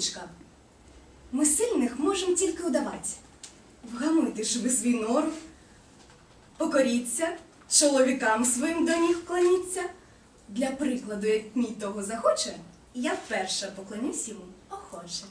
невеличка. Ми сильних можемо тільки удавати. Вгамуйте ж ви свій норов, покоріться, чоловікам своїм до ніг вклоніться. Для прикладу, як мій того захоче, я перша поклонюсь йому охоче.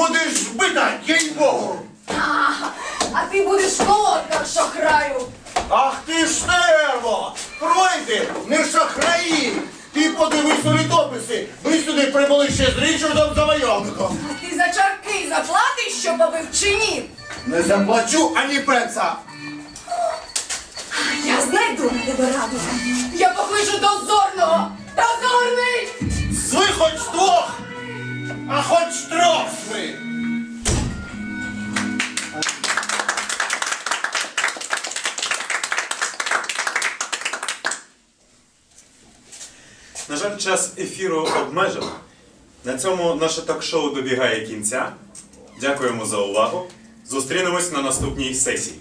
Будеш бита, їй-богу! А ти будеш колодка шахраю! Ах ти ж нерво! Пройди, не шахраї! Ти подивись у літописи! Ви сюди прибули ще з Річардом Завойовником! А ти за чарки заплатиш, що побив чи ні? Не заплачу ані пенса! Я знайду на тебе раду. Я покличу дозорного! Дозорний! Зви На жаль, час ефіру обмежено. На цьому наше ток-шоу добігає кінця. Дякуємо за увагу. Зустрінемось на наступній сесії.